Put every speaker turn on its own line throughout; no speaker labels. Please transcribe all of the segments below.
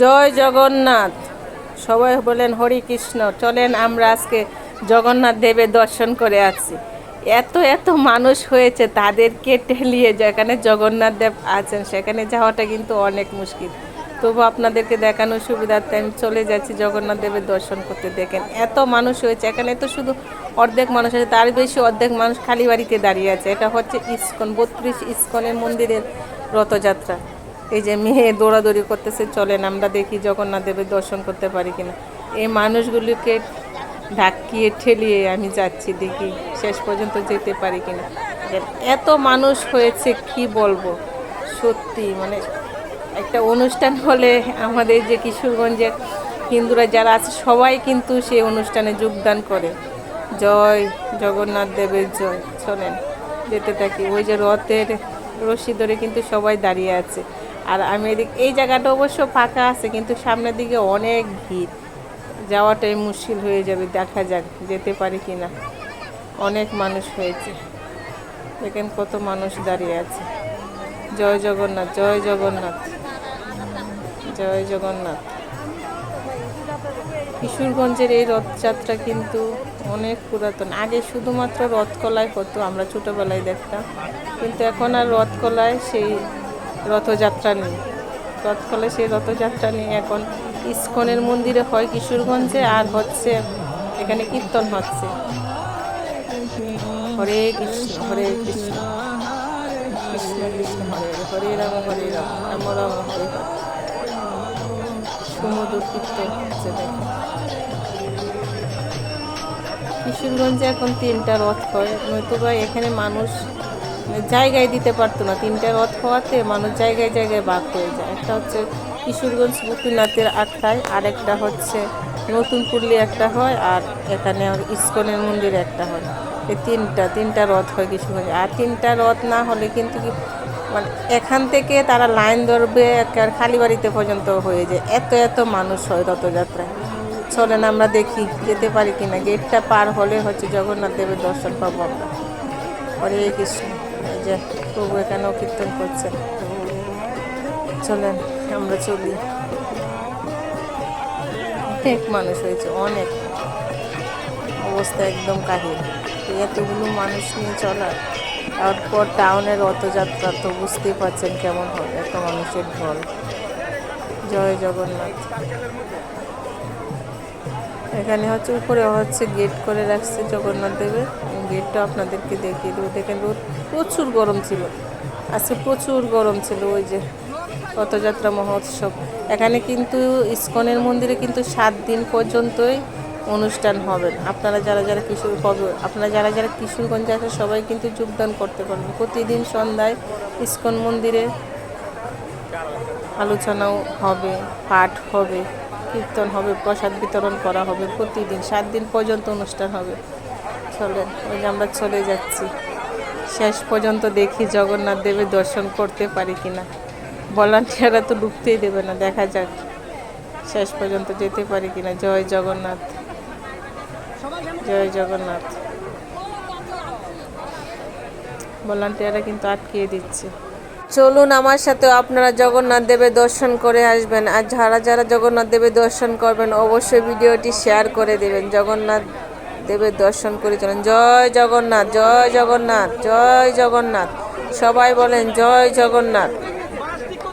জয় জগন্নাথ। সবাই বলেন, হরি কৃষ্ণ, চলেন আমরা আজকে জগন্নাথ দেবের দর্শন করে আসছি এত এত মানুষ হয়েছে, তাদেরকে ঠেলিয়ে যেখানে জগন্নাথ দেব আছেন, সেখানে যাওয়াটা কিন্তু অনেক মুশকিল। তবু আপনাদেরকে দেখানোর সুবিধার্থে আমি চলে যাচ্ছি জগন্নাথ দেবের দর্শন করতে। দেখেন, এত মানুষ হয়েছে, এখানে তো শুধু অর্ধেক মানুষ আছে, তার বেশি অর্ধেক মানুষ খালি বাড়িতে দাঁড়িয়ে আছে। এটা হচ্ছে ইস্কন, বত্রিশ ইস্কনের মন্দিরের রথযাত্রা। এই যে মেয়ে দৌড়াদৌড়ি করতেছে, চলেন আমরা দেখি জগন্নাথ দেবের দর্শন করতে পারি কিনা। এই মানুষগুলিকে ধাক্কিয়ে ঠেলিয়ে আমি যাচ্ছি, দেখি শেষ পর্যন্ত যেতে পারি কিনা। এত মানুষ হয়েছে, কি বলব? সত্যি মানে একটা অনুষ্ঠান হলে আমাদের যে কিশোরগঞ্জের হিন্দুরা যারা আছে, সবাই কিন্তু সেই অনুষ্ঠানে যোগদান করে। জয় জগন্নাথ দেবের জয়, চলেন, যেতে থাকি। ওই যে রথের রশি ধরে কিন্তু সবাই দাঁড়িয়ে আছে। আর আমি এদিক এই জায়গাটা অবশ্য ফাঁকা আছে, কিন্তু সামনের দিকে অনেক ভিড়। যাওয়াটাই মুশকিল হয়ে যাবে, দেখা যাক যেতে পারি কি না অনেক মানুষ হয়েছে। দেখেন কত মানুষ দাঁড়িয়ে আছে। জয় জগন্নাথ জয় জগন্নাথ। জয় জগন্নাথ। কিশোরগঞ্জের এই রথযাত্রা কিন্তু অনেক পুরাতন। আগে শুধুমাত্র রথকলায় হতো, আমরা ছোটোবেলায় দেখতাম। কিন্তু এখন আর রথকলায় সেই রথযাত্রা নেই। রথকলায় সেই রথযাত্রা নেই, এখন ইস্কনের মন্দিরে হয় কিশোরগঞ্জে আর হচ্ছে এখানে কীর্তন হচ্ছে। হরে কৃষ্ণ হরে কৃষ্ণ কৃষ্ণ কৃষ্ণ, হরে হরে রাম হরে রাম রাম রাম, হরে সমুদ্র কীর্তন হচ্ছে কিশোরগঞ্জে এখন তিনটা রথ হয় নয়তোবা এখানে মানুষ জায়গায় দিতে পারতো না। তিনটা রথ হওয়াতে মানুষ জায়গায় জায়গায় বাদ হয়ে যায়। একটা হচ্ছে কিশোরগঞ্জ গোপীনাথের আখড়ায় আর একটা হচ্ছে নতুন পুরলি একটা হয়, আর এখানে ইস্কনের মন্দিরে একটা হয়। এই তিনটা তিনটা রথ হয় কিশোরগঞ্জ। আর তিনটা রথ না হলে কিন্তু কি মানে এখান থেকে তারা লাইন ধরবে একেবারে খালি বাড়িতে পর্যন্ত হয়ে যায়। এত এত মানুষ হয় রথযাত্রায়। চলেন আমরা দেখি, যেতে পারি কিনা। গেটটা পার হলে হচ্ছে জগন্নাথ দেবের দর্শন পাবো আমরা। হরে কৃষ্ণ। যে প্রভু এখানেও কীর্তন করছেন চলেন, আমরা চলি। অনেক মানুষ হয়েছে, অনেক। অবস্থা একদম কাহিল। এতগুলো মানুষ নিয়ে চলা, তারপর টাউনের রথযাত্রা তো বুঝতেই পারছেন কেমন হবে এত মানুষের ঢল। জয় জগন্নাথ। এখানে হচ্ছে উপরে হচ্ছে গেট করে রাখছে জগন্নাথ দেবের। গেটটা আপনাদেরকে দেখিয়ে দেবো। দেখেন রোদ প্রচুর গরম ছিল। আজকে প্রচুর গরম ছিল ওই যে রথযাত্রা মহোৎসব। এখানে কিন্তু ইস্কনের মন্দিরে কিন্তু সাত দিন পর্যন্তই অনুষ্ঠান হবে। আপনারা যারা যারা কিশোর আপনারা যারা যারা কিশোরগঞ্জে আছে সবাই কিন্তু যোগদান করতে পারবেন। প্রতিদিন সন্ধ্যায় ইস্কন মন্দিরে আলোচনাও হবে, পাঠ হবে, কীর্তন হবে, প্রসাদ বিতরণ করা হবে প্রতিদিন। সাত দিন পর্যন্ত অনুষ্ঠান হবে। চলেন, ওই যে আমরা চলে যাচ্ছি। শেষ পর্যন্ত দেখি জগন্নাথ দেবের দর্শন করতে পারি কিনা। ভলান্টিয়াররা তো ঢুকতেই দেবে না, দেখা যাক শেষ পর্যন্ত যেতে পারি কিনা। জয় জগন্নাথ। জয় জগন্নাথ। ভলান্টিয়াররা কিন্তু আটকিয়ে দিচ্ছে। চলুন আমার সাথে আপনারা জগন্নাথ দেবের দর্শন করে আসবেন। আর যারা যারা জগন্নাথ দেবের দর্শন করবেন, অবশ্যই ভিডিওটি শেয়ার করে দেবেন। জগন্নাথ দেবের দর্শন করে চলেন। জয় জগন্নাথ জয় জগন্নাথ জয় জগন্নাথ। সবাই বলেন, জয় জগন্নাথ।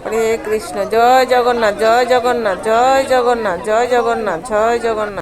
হরে কৃষ্ণ, জয় জগন্নাথ জয় জগন্নাথ জয় জগন্নাথ জয় জগন্নাথ জয় জগন্নাথ।